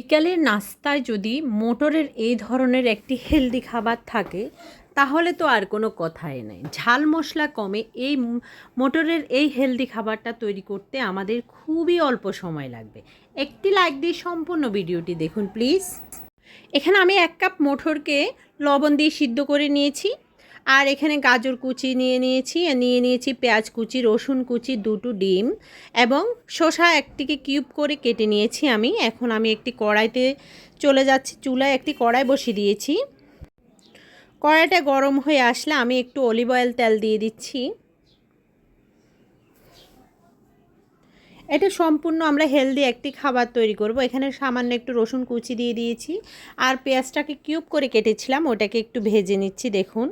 বিকালের নাস্তায় যদি মোটরের এই ধরনের একটি হেলদি খাবার থাকে, তাহলে তো আর কোনো কথাই নেই। ঝাল মশলা কমে এই মোটরের এই হেলদি খাবারটা তৈরি করতে আমাদের খুবই অল্প সময় লাগবে। একটি লাইক দিয়ে সম্পূর্ণ ভিডিওটি দেখুন প্লিজ এখানে আমি এক কাপ মোটরকে লবণ দিয়ে সিদ্ধ করে নিয়েছি। আর এখানে গাজর কুচি নিয়ে নিয়েছি নিয়ে নিয়েছি পেঁয়াজ কুচি, রসুন কুচি, দুটো ডিম এবং শসা একটিকে কিউব করে কেটে নিয়েছি আমি। এখন আমি একটি কড়াইতে চলে যাচ্ছি, চুলায় একটি কড়াই বসিয়ে দিয়েছি। কড়াইটা গরম হয়ে আসলে আমি একটু অলিভ অয়েল তেল দিয়ে দিচ্ছি। এটা সম্পূর্ণ আমরা হেলদি একটি খাবার তৈরি করব। এখানে সামান্য একটু রসুন কুচি দিয়ে দিয়েছি। আর পেঁয়াজটাকে কিউব করে কেটেছিলাম, ওটাকে একটু ভেজে নিচ্ছি, দেখুন।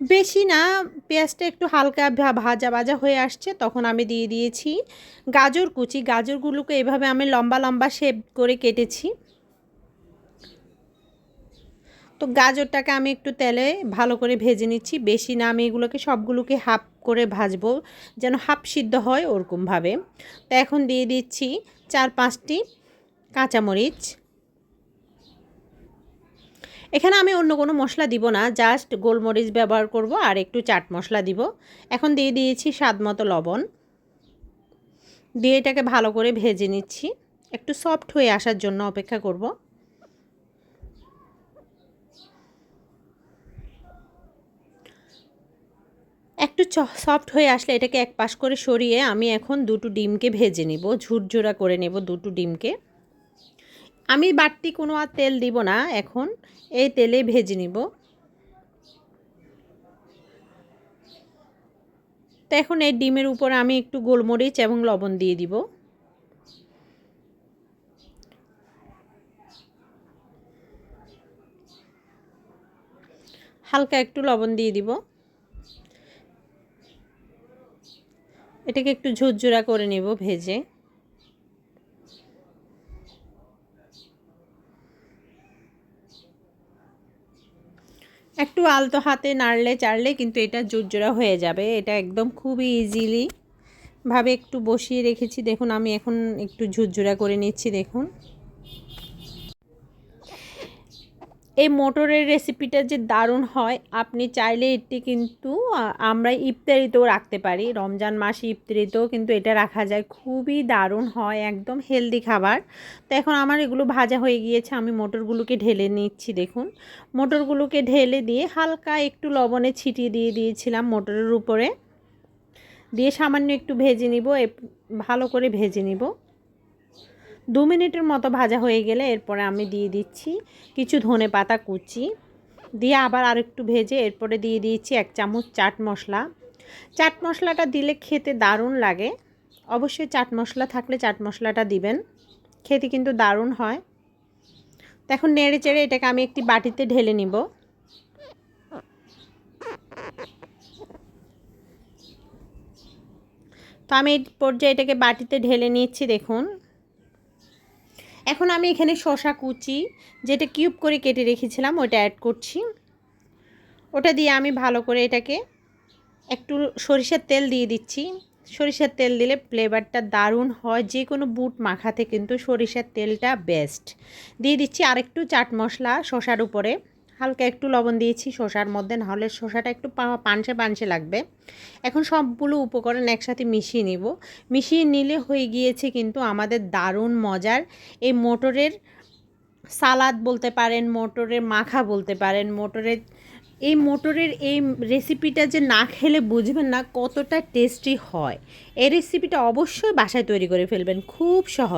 বেশি না, পেঁয়াজটা একটু হালকা ভাজা ভাজা হয়ে আসছে, তখন আমি দিয়ে দিয়েছি গাজর কুচি। গাজরগুলোকে এভাবে আমি লম্বা লম্বা শেপ করে কেটেছি। তো গাজরটাকে আমি একটু তেলে ভালো করে ভেজে নিচ্ছি। বেশি না, আমি এগুলোকে সবগুলোকে হাফ করে ভাজবো, যেন হাফ সিদ্ধ হয় ওরকমভাবে। তো এখন দিয়ে দিচ্ছি চার, পাঁচটি কাঁচামরিচ। এখানে আমি অন্য কোনো মশলা দিব না জাস্ট গোলমরিচ ব্যবহার করব আর একটু চাট মশলা দিব। এখন দিয়ে দিয়েছি স্বাদ মতো লবণ। দিয়ে এটাকে ভালো করে ভেজে নিচ্ছি। একটু সফট হয়ে আসার জন্য অপেক্ষা করব। একটু সফট হয়ে আসলে এটাকে এক পাশ করে সরিয়ে আমি এখন দুটো ডিমকে ভেজে নিব, ঝুরঝুরা করে নেব দুটো ডিমকে। আমি বাড়তি কোনো আর তেল দিব না এখন। এই তেলে ভেজে নিব। তো এখন এই ডিমের উপর আমি একটু গোলমরিচ এবং লবণ দিয়ে দিব। হালকা একটু লবণ দিয়ে দিব। এটাকে একটু ঝুরঝুরা করে নেব ভেজে। একটু আলতো হাতে নাড়লে, চাড়লে কিন্তু এটা জোরজোড়া হয়ে যাবে। এটা একদম খুবই ইজিলি ভাবে একটু বসিয়ে রেখেছি। দেখুন, আমি এখন একটু ঝুরঝুরা করে নিচ্ছি, দেখুন। এই মোটরের রেসিপিটা যে দারুণ হয়, আপনি চাইলে এটি কিন্তু আমরা ইফতারিতেও রাখতে পারি। রমজান মাস ইফতারিতেও কিন্তু এটা রাখা যায়। খুবই দারুণ হয়, একদম হেলদি খাবার। তো এখন আমার এগুলো ভাজা হয়ে গিয়েছে, আমি মোটরগুলোকে ঢেলে নিচ্ছি, দেখুন। মোটরগুলোকে ঢেলে দিয়ে হালকা একটু লবণে ছিটিয়ে দিয়ে দিয়েছিলাম মোটরের উপরে। দিয়ে সামান্য একটু ভেজে নিব ভালো করে ভেজে নিব। দু মিনিটের মতো ভাজা হয়ে গেলে এরপরে আমি দিয়ে দিচ্ছি কিছু ধনে পাতা কুচি। দিয়ে আবার আর একটু ভেজে এরপরে দিয়ে দিয়েছি এক চামচ চাট মশলা। চাট মশলাটা দিলে খেতে দারুণ লাগে। অবশ্যই চাট মশলা থাকলে চাট মশলাটা দিবেন। খেতে কিন্তু দারুণ হয়। তো এখন নেড়ে চেড়ে এটাকে আমি একটি বাটিতে ঢেলে নিব। তো আমি এই পর্যায়ে এটাকে বাটিতে ঢেলে নিচ্ছি দেখুন। এখন আমি এখানে শশা কুচি, যেটা কিউব করে কেটে রেখেছিলাম, ওটা অ্যাড করছি। ওটা দিয়ে আমি ভালো করে এটাকে একটু সরিষার তেল দিয়ে দিচ্ছি। সরিষার তেল দিলে ফ্লেভারটা দারুণ হয়, যে কোনো বুট মাখাতে কিন্তু সরিষার তেলটা বেস্ট দিয়ে দিচ্ছি আরেকটু চাট মশলা শশার উপরে। হালকা একটু লবণ দিয়েছি শশার মধ্যে, নাহলে শশাটা একটু পানসে পানসে লাগবে। এখন সবগুলো উপকরণ একসাথে মিশিয়ে নিব। মিশিয়ে নিলে হয়ে গিয়েছে কিন্তু আমাদের দারুণ মজার। এই মোটরের সালাদ বলতে পারেন, মোটরের মাখা বলতে পারেন, মোটরের, এই মোটরের এই রেসিপিটা যে না খেলে বুঝবেন না কতটা টেস্টি হয়। এই রেসিপিটা অবশ্যই বাসায় তৈরি করে ফেলবেন, খুব সহজ।